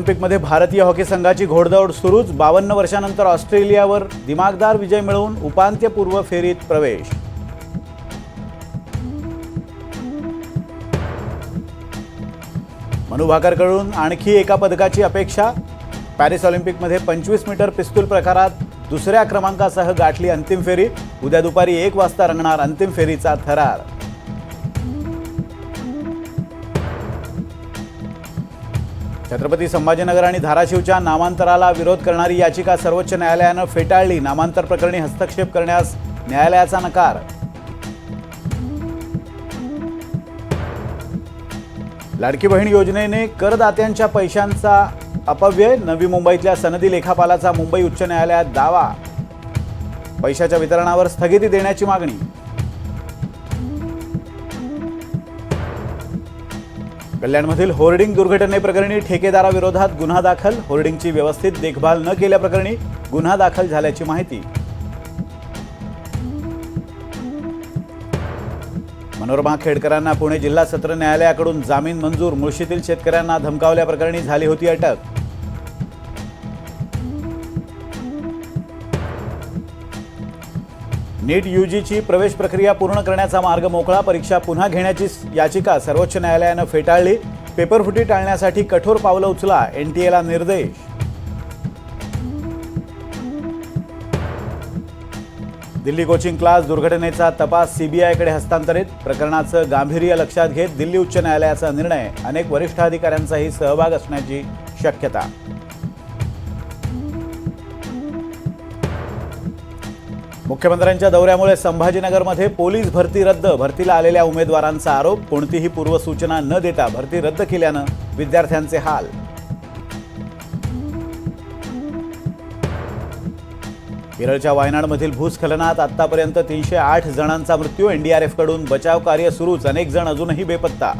ऑलिम्पिकमध्ये भारतीय हॉकी संघाची घोडदौड सुरूच. बावन्न वर्षानंतर ऑस्ट्रेलियावर दिमागदार विजय मिळवून उपांत्यपूर्व फेरीत प्रवेश. मनु भाकरकडून आणखी एका पदकाची अपेक्षा. पॅरिस ऑलिम्पिकमध्ये पंचवीस मीटर पिस्तूल प्रकारात दुसऱ्या क्रमांकासह गाठली अंतिम फेरी. उद्या दुपारी एक वाजता रंगणार अंतिम फेरीचा थरार. छत्रपती संभाजीनगर आणि धाराशिवच्या नामांतराला विरोध करणारी याचिका सर्वोच्च न्यायालयानं फेटाळली. नामांतर प्रकरणी हस्तक्षेप करण्यास न्यायालयाचा नकार. लाडकी बहीण योजनेने करदात्यांच्या पैशांचा अपव्यय? नवी मुंबईतल्या सनदी लेखापालाचा मुंबई उच्च न्यायालयात दावा. पैशाच्या वितरणावर स्थगिती देण्याची मागणी. कल्याणमधील होर्डिंग दुर्घटनेप्रकरणी ठेकेदाराविरोधात गुन्हा दाखल. होर्डिंगची व्यवस्थित देखभाल न केल्याप्रकरणी गुन्हा दाखल झाल्याची माहिती. मनोरमा खेडकरांना पुणे जिल्हा सत्र न्यायालयाकडून जामीन मंजूर. मुळशीतील शेतकऱ्यांना धमकावल्याप्रकरणी झाली होती अटक. नीट यूजीची प्रवेश प्रक्रिया पूर्ण करण्याचा मार्ग मोकळा परीक्षा पुन्हा घेण्याची याचिका सर्वोच्च न्यायालयानं फेटाळली. पेपरफुटी टाळण्यासाठी कठोर पावलं उचला एनटीएला निर्देश. दिल्ली कोचिंग क्लास दुर्घटनेचा तपास सीबीआयकडे हस्तांतरित. प्रकरणाचं गांभीर्य लक्षात घेत दिल्ली उच्च न्यायालयाचा निर्णय. अनेक वरिष्ठ अधिकाऱ्यांचाही सहभाग असण्याची शक्यता. मुख्यमंत्र्यांच्या दौऱ्यामुळे संभाजीनगरमध्ये पोलीस भरती रद्द. भरतीला आलेल्या उमेदवारांचा आरोप. कोणतीही पूर्वसूचना न देता भरती रद्द केल्यानं विद्यार्थ्यांचे हाल. केरळच्या वायनाडमधील भूस्खलनात आतापर्यंत तीनशे आठ जणांचा मृत्यू. एनडीआरएफकडून बचाव कार्य सुरूच. अनेक जण अजूनही बेपत्ता.